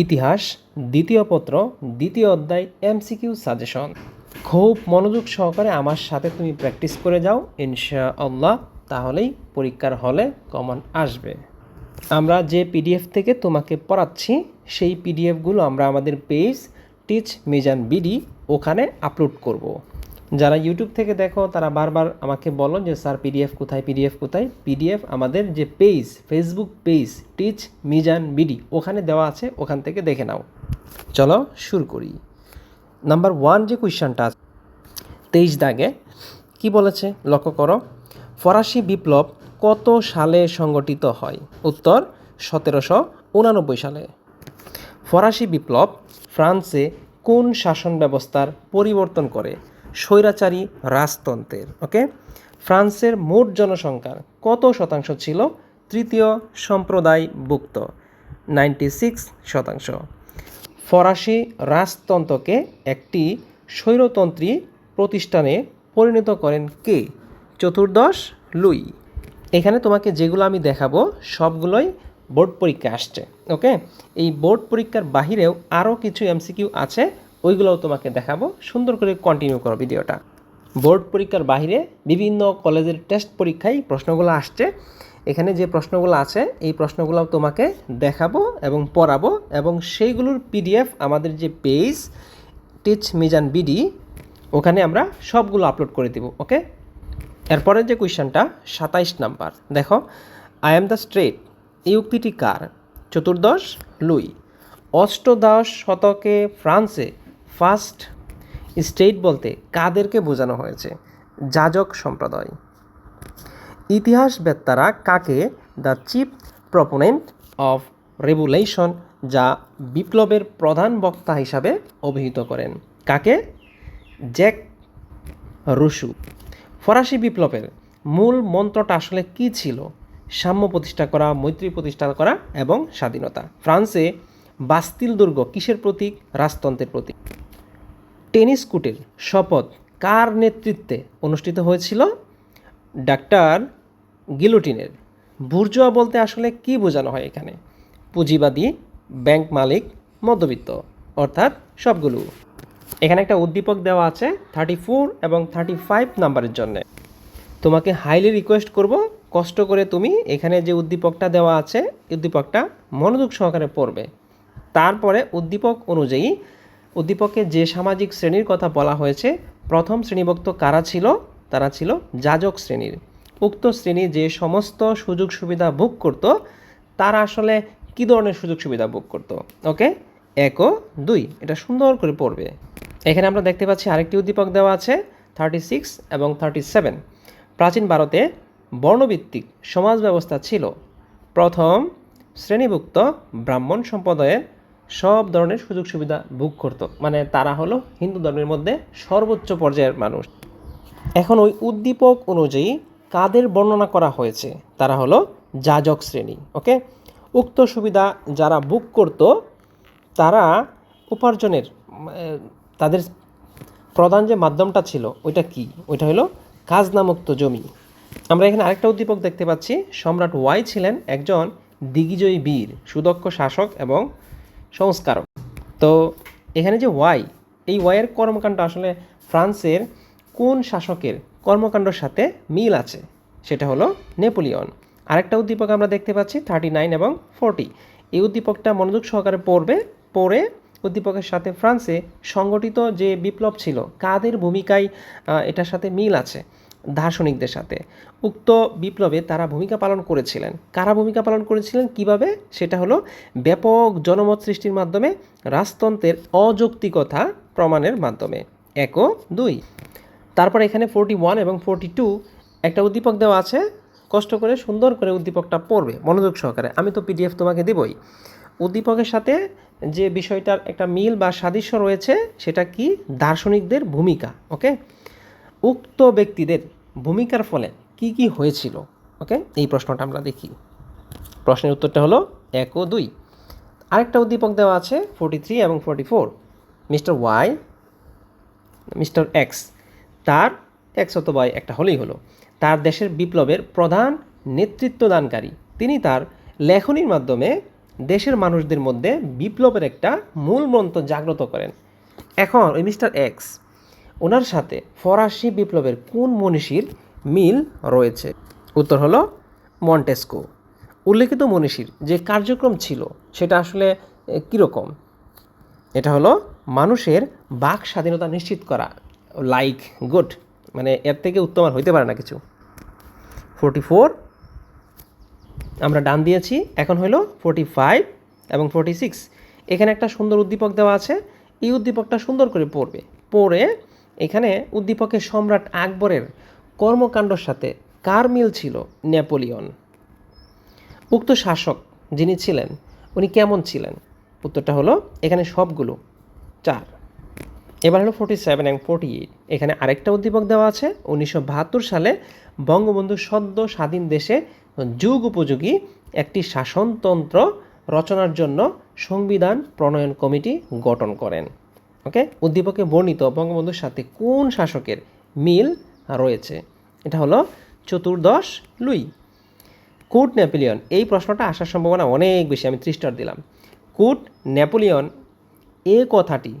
ইতিহাস, দ্বিতীয় পত্র, দ্বিতীয় অধ্যায়, এমসিকিউ সাজেশন। খুব মনোযোগ সহকারে আমার সাথে তুমি প্র্যাকটিস করে যাও ইনশা আল্লাহ তাহলেই পরীক্ষার হলে কমন আসবে। আমরা যে পিডিএফ থেকে তোমাকে পড়াচ্ছি, সেই পিডিএফগুলো আমরা আমাদের পেজ টিচ মিজান বিডি ওখানে আপলোড করব। যারা ইউটিউব থেকে দেখো, তারা বারবার আমাকে বলো যে, স্যার পিডিএফ কোথায়? পিডিএফ কোথায়? পিডিএফ আমাদের যে page Facebook page teach Mizan BD ওখানে দেওয়া আছে, ওখান থেকে দেখে নাও। চলো শুরু করি। নাম্বার ওয়ান যে কোয়েশ্চানটা আছে, তেইশ দাগে কি বলেছে? লক্ষ্য করো, ফরাসি বিপ্লব কত সালে সংগঠিত হয়? উত্তর, সতেরোশো উনানব্বই সালে। ফরাসি বিপ্লব ফ্রান্সে কোন শাসন ব্যবস্থার পরিবর্তন করে? স্বৈরাচারী রাজতন্ত্রের, ওকে? ফ্রান্সের মোট জনসংখ্যার কত শতাংশ ছিল? তৃতীয় সম্প্রদায়ভুক্ত নাইনটি সিক্স শতাংশ। ফরাসি রাজতন্ত্রকে একটি স্বৈরতন্ত্রী প্রতিষ্ঠানে পরিণত করেন কে? চতুর্দশ লুই। এখানে তোমাকে যেগুলো আমি দেখাবো, সবগুলোই বোর্ড পরীক্ষা আসছে, ওকে? এই বোর্ড পরীক্ষার বাহিরেও আরও কিছু এমসিকিউ আছে ওইগুলোও তোমাকে দেখাবো। সুন্দর করে কন্টিনিউ করো ভিডিওটা। বোর্ড পরীক্ষার বাইরে বিভিন্ন কলেজের টেস্ট পরীক্ষায় প্রশ্নগুলো আসছে। এখানে যে প্রশ্নগুলো আছে, এই প্রশ্নগুলো তোমাকে দেখাবো এবং পড়াবো এবং সেইগুলোর পিডিএফ আমাদের যে পেজ টিচ মিজান বিডি ওখানে আমরা সবগুলো আপলোড করে দিব ওকে এরপরের যে কোয়েশ্চেনটা সাতাইশ নাম্বার। দেখো আই এম দ্য স্ট্রেট এই কার? চতুর্দশ, লুই। অষ্টদশ শতকে ফ্রান্সে ফার্স্ট স্টেট বলতে কাদেরকে বোঝানো হয়েছে? যাজক সম্প্রদায়। ইতিহাসবেত্তারা কাকে the chief proponent of revolution যা বিপ্লবের প্রধান বক্তা হিসাবে অভিহিত করেন? কাকে? Jacques Rousseau. ফরাসি বিপ্লবের মূল মন্ত্রটা আসলে কী ছিল? সাম্য প্রতিষ্ঠা করা, মৈত্রী প্রতিষ্ঠা করা এবং স্বাধীনতা। ফ্রান্সে বাস্তিল দুর্গ কিসের প্রতীক? রাজতন্ত্রের প্রতীক। টেনিস কুটের শপথ কার নেতৃত্বে অনুষ্ঠিত হয়েছিল? ডাক্তার গিলোটিনের। বুর্জোয়া বলতে আসলে কি বোঝানো হয় এখানে? পুঁজিবাদী, ব্যাংক মালিক, মধ্যবিত্ত, অর্থাৎ সবগুলো। এখানে একটা উদ্দীপক দেওয়া আছে থার্টি ফোর এবং থার্টি ফাইভ নাম্বারের জন্য। তোমাকে হাইলি রিকোয়েস্ট করব, কষ্ট করে তুমি এখানে যে উদ্দীপকটা দেওয়া আছে, উদ্দীপকটা মনোযোগ সহকারে পড়বে। তারপরে উদ্দীপক অনুযায়ী উদ্দীপকে যে সামাজিক শ্রেণির কথা বলা হয়েছে, প্রথম শ্রেণীভুক্ত কারা ছিল? তারা ছিল যাজক শ্রেণির। উক্ত শ্রেণি যে সমস্ত সুযোগ সুবিধা ভোগ করত, তারা আসলে কী ধরনের সুযোগ সুবিধা ভোগ করত? ওকে? এক ও দুই। এটা সুন্দর করে পড়বে। এখানে আমরা দেখতে পাচ্ছি আরেকটি উদ্দীপক দেওয়া আছে থার্টি সিক্স এবং থার্টি সেভেন প্রাচীন ভারতে বর্ণভিত্তিক সমাজ ব্যবস্থা ছিল। প্রথম শ্রেণীভুক্ত ব্রাহ্মণ সম্প্রদায়ের সব ধরনের সুযোগ সুবিধা ভোগ করতো। মানে তারা হলো হিন্দু ধর্মের মধ্যে সর্বোচ্চ পর্যায়ের মানুষ। এখন ওই উদ্দীপক অনুযায়ী কাদের বর্ণনা করা হয়েছে? তারা হলো যাজক শ্রেণি ওকে উক্ত সুবিধা যারা বুক করত, তারা উপার্জনের তাদের প্রধান যে মাধ্যমটা ছিল, ওইটা কি? ওইটা হলো খাজনামুক্ত জমি। আমরা এখানে আরেকটা উদ্দীপক দেখতে পাচ্ছি। সম্রাট ওয়াই ছিলেন একজন দিগ্বিজয়ী বীর, সুদক্ষ শাসক এবং সংস্কারক। তো এখানে যে ওয়াই এই ওয়াইয়ের কর্মকাণ্ড আসলে ফ্রান্সের কোন শাসকের কর্মকাণ্ডের সাথে মিল আছে? সেটা হলো নেপোলিয়ন। আরেকটা উদ্দীপক আমরা দেখতে পাচ্ছি থার্টি নাইন এবং ফোরটি এই উদ্দীপকটা মনোযোগ সহকারে পড়বে, পড়ে উদ্দীপকের সাথে ফ্রান্সে সংগঠিত যে বিপ্লব ছিল, কাদের ভূমিকায় এটার সাথে মিল আছে? দার্শনিকদের সাথে। উক্ত বিপ্লবে তারা ভূমিকা পালন করেছিলেন। কারা ভূমিকা পালন করেছিলেন? কীভাবে? সেটা হলো ব্যাপক জনমত সৃষ্টির মাধ্যমে রাজতন্ত্রের অযৌক্তিকতা প্রমাণের মাধ্যমে। এক ও দুই। তারপর এখানে ফোরটি ওয়ান এবং ফোরটি টু একটা উদ্দীপক দেওয়া আছে। কষ্ট করে সুন্দর করে উদ্দীপকটা পড়বে, মনোযোগ সহকারে। আমি তো পিডিএফ তোমাকে দেবই। উদ্দীপকের সাথে যে বিষয়টার একটা মিল বা সাদৃশ্য রয়েছে, সেটা কি দার্শনিকদের ভূমিকা? ওকে উক্ত ব্যক্তিদের ভূমিকার ফলে কি কি হয়েছিল? ওকে, এই প্রশ্নটা আমরা দেখি। প্রশ্নের উত্তরটা হলো এক ও দুই। আরেকটা উদ্দীপক দেওয়া আছে ফোরটি থ্রি এবং forty four mister Y, mister X, তার এক্স অথবা একটা হলেই হলো। তার দেশের বিপ্লবের প্রধান নেতৃত্বদানকারী। তিনি তার লেখনীর মাধ্যমে দেশের মানুষদের মধ্যে বিপ্লবের একটা মূল মন্ত্র জাগ্রত করেন। এখন ওই মিস্টার এক্স ওনার সাথে ফরাসি বিপ্লবের কোন মনীষীর মিল রয়েছে? উত্তর হলো মন্টেস্কো। উল্লেখিত মনীষীর যে কার্যক্রম ছিল, সেটা আসলে কীরকম? এটা হলো মানুষের বাক স্বাধীনতা নিশ্চিত করা লাইক গুড মানে এর থেকে উত্তম আর হইতে পারে না কিছু। ফোরটি ফোর আমরা ডান দিয়েছি, এখন হলো ফোরটি ফাইভ এবং ফোরটি সিক্স এখানে একটা সুন্দর উদ্দীপক দেওয়া আছে, এই উদ্দীপকটা সুন্দর করে পড়বে। পড়ে এখানে উদ্দীপকের সম্রাট আকবরের কর্মকাণ্ডর সাথে কার মিল ছিল নেপোলিয়ন? উক্ত শাসক যিনি ছিলেন, উনি কেমন ছিলেন? উত্তরটা হলো, এখানে সবগুলো চার। এবার হলো ফোর্টি সেভেন এবং ফোর্টি এইট এখানে আরেকটা উদ্দীপক দেওয়া আছে, উনিশশো বাহাত্তর সালে বঙ্গবন্ধু সদ্য স্বাধীন দেশে যুগ উপযোগী একটি শাসনতন্ত্র রচনার জন্য সংবিধান প্রণয়ন কমিটি গঠন করেন। ওকে? উদ্দীপকে বর্ণিত বঙ্গবন্ধুর সাথে কোন শাসকের মিল রয়েছে? এটা হলো চতুর্দশ লুই। কুট নেপোলিয়ন, এই প্রশ্নটা আসার সম্ভাবনা অনেক বেশি, আমি ত্রিশ স্টার দিলাম। কুট নেপোলিয়ন, এ কথাটি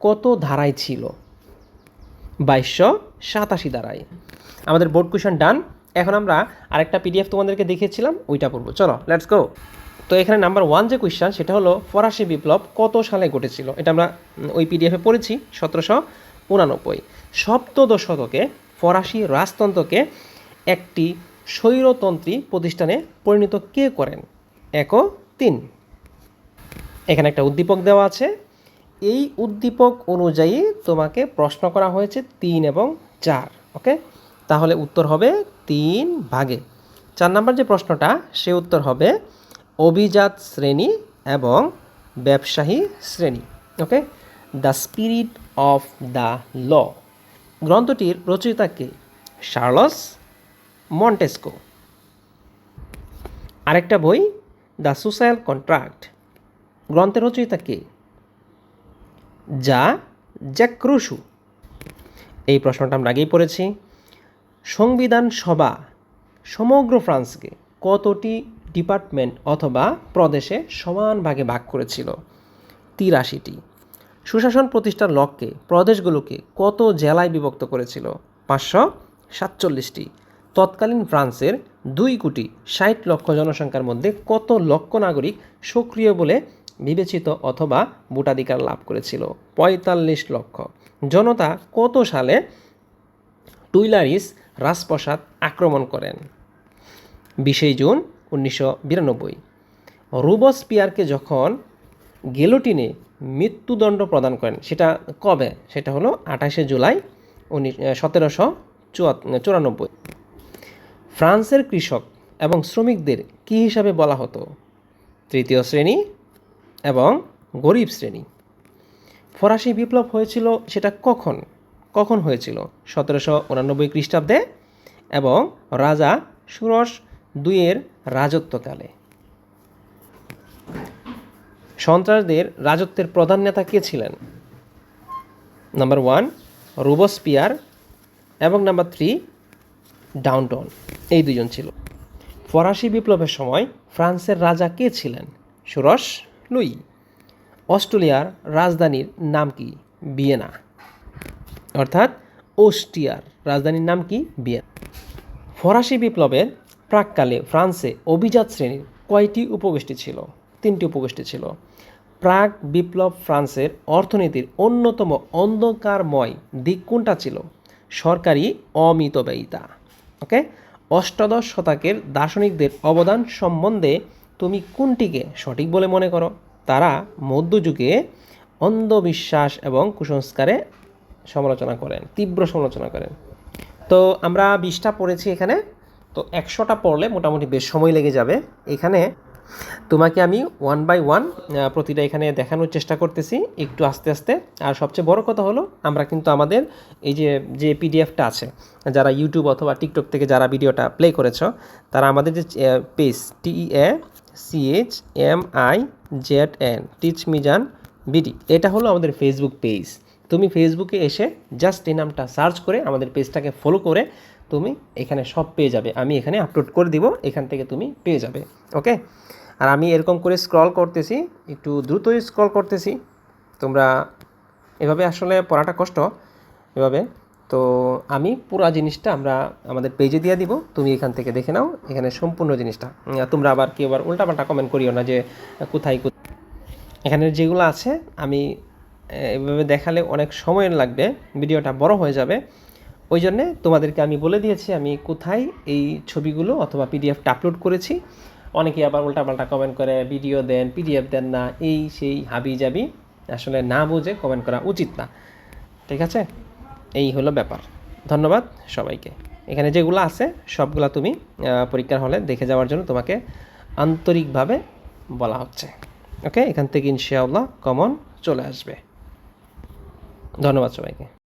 কত ধারায় ছিল? বাইশশো সাতাশি ধারায়। আমাদের বোর্ড কোয়েশন ডান। এখন আমরা আরেকটা পিডিএফ তোমাদেরকে দেখিয়েছিলাম, ওইটা পড়ব। চলো, লেটস গো। তো এখানে নাম্বার ওয়ান যে কোয়েশ্চান সেটা হলো ফরাসি বিপ্লব কত সালে ঘটেছিল? এটা আমরা ওই পিডিএফে পড়েছি, সতেরোশো উনানব্বই। সপ্তদশ শতকে ফরাসি রাজতন্ত্রকে একটি স্বৈরতন্ত্রী প্রতিষ্ঠানে পরিণত কে করেন? এক তিন। এখানে একটা উদ্দীপক দেওয়া আছে। এই উদ্দীপক অনুযায়ী তোমাকে প্রশ্ন করা হয়েছে তিন এবং চার ওকে তাহলে উত্তর হবে তিন ভাগে। চার নাম্বার যে প্রশ্নটা, সে উত্তর হবে অভিজাত শ্রেণি এবং ব্যবসায়ী শ্রেণি, okay? The spirit of the law গ্রন্থটির রচয়িতা কে? শার্লস মন্টেস্কো। আরেকটা বই দ্য সোশ্যাল কন্ট্রাক্ট গ্রন্থের রচয়িতা কে? যা জ্যাক্রুশু এই প্রশ্নটা আমরা আগেই পড়েছি। সংবিধান সভা সমগ্র ফ্রান্সকে কতটি ডিপার্টমেন্ট অথবা প্রদেশে সমান ভাগে ভাগ করেছিল। তিরাশিটি। সুশাসন প্রতিষ্ঠার লক্ষ্যে প্রদেশগুলোকে কত জেলায় বিভক্ত করেছিল? পাঁচশো সাতচল্লিশটি। তৎকালীন ফ্রান্সের দুই কোটি ষাট লক্ষ জনসংখ্যার মধ্যে কত লক্ষ নাগরিক সক্রিয় বলে বিবেচিত অথবা ভোটাধিকার লাভ করেছিল? পঁয়তাল্লিশ লক্ষ। জনতা কত সালে টুইলারিস রাজপ্রসাদ আক্রমণ করেন? বিশেই জুন উনিশশো বিরানব্বই। রুবসপিয়ারকে যখন গেলোটিনে মৃত্যুদণ্ড প্রদান করেন, সেটা কবে? সেটা হলো আঠাশে জুলাই উনিশ সতেরোশো চুরানব্বই। ফ্রান্সের কৃষক এবং শ্রমিকদের কী হিসাবে বলা হতো? তৃতীয় শ্রেণি এবং গরিব শ্রেণি। ফরাসি বিপ্লব হয়েছিল সেটা কখন? কখন হয়েছিল? সতেরোশো উনানব্বই খ্রিস্টাব্দে এবং রাজা সুরস দুইয়ের রাজত্বকালে। সন্ত্রাসদের রাজত্বের প্রধান নেতা কে ছিলেন? নাম্বার ওয়ান রুবসপিয়ার এবং নাম্বার থ্রি ডাউনটাউন এই দুজন ছিল। ফরাসি বিপ্লবের সময় ফ্রান্সের রাজা কে ছিলেন? সুরস লুই। অস্ট্রেলিয়ার রাজধানীর নাম কি? বিয়েনা অর্থাৎ অস্ট্রিয়ার রাজধানীর নাম কি? বিয়েনা ফরাসি বিপ্লবের প্রাককালে ফ্রান্সে অভিজাত শ্রেণির কয়টি উপগোষ্ঠী ছিল? তিনটি উপগোষ্ঠী ছিল। প্রাক বিপ্লব ফ্রান্সের অর্থনীতির অন্যতম অন্ধকারময় দিক কোনটা ছিল? সরকারি অমিতব্যয়িতা। ওকে অষ্টাদশ শতকের দার্শনিকদের অবদান সম্বন্ধে তুমি কোনটিকে সঠিক বলে মনে করো? তারা মধ্যযুগে অন্ধবিশ্বাস এবং কুসংস্কারে সমালোচনা করেন, তীব্র সমালোচনা করেন। তো আমরা বিশটা পড়েছি এখানে। তো একশোটা পড়লে মোটামুটি বেশ সময় লেগে যাবে। এখানে তোমাকে আমি ওয়ান বাই ওয়ান প্রতিটা এখানে দেখানোর চেষ্টা করতেছি একটু আস্তে আস্তে। আর সবচেয়ে বড় কথা হলো, আমরা কিন্তু আমাদের এই যে যে পিডিএফটা আছে, যারা ইউটিউব অথবা টিকটক থেকে যারা ভিডিওটা প্লে করেছ, তারা আমাদের যে page T E A C H M I Z N teach Mizan BD এটা হলো আমাদের ফেসবুক পেজ তুমি ফেসবুকে এসে জাস্ট এই নামটা সার্চ করে আমাদের পেজটাকে ফলো করে তুমি এখানে সব পেয়ে যাবে। আমি এখানে আপলোড করে দিব, এখান থেকে তুমি পেয়ে যাবে ওকে আর আমি এরকম করে স্ক্রল করতেছি, একটু দ্রুতই স্ক্রল করতেছি। তোমরা এভাবে আসলে পড়াটা কষ্ট, এভাবে। তো আমি পুরো জিনিসটা আমরা আমাদের পেজে দিয়ে দিব, তুমি এখান থেকে দেখে নাও এখানে সম্পূর্ণ জিনিসটা। তোমরা আবার কেউ আবার উল্টাপাল্টা কমেন্ট করিও না যে কোথায় কোথায় এখানে যেগুলো আছে, আমি এভাবে দেখালে অনেক সময় লাগবে, ভিডিওটা বড় হয়ে যাবে। ওই জন্যে তোমাদেরকে আমি বলে দিয়েছি, আমি কোথায় এই ছবিগুলো অথবা পিডিএফটা আপলোড করেছি। অনেকে আবার উল্টাপাল্টা কমেন্ট করে, ভিডিও দেন, পিডিএফ দেন না, এই সেই হাবি যাবি আসলে না বুঝে কমেন্ট করা উচিত না। ঠিক আছে? এই হলো ব্যাপার। ধন্যবাদ সবাইকে। এখানে যেগুলো আছে, সবগুলা তুমি পরীক্ষার হলে দেখে যাওয়ার জন্য তোমাকে আন্তরিকভাবে বলা হচ্ছে। ওকে? এখান থেকে ইনশাআল্লাহ কমন চলে আসবে। ধন্যবাদ সবাইকে।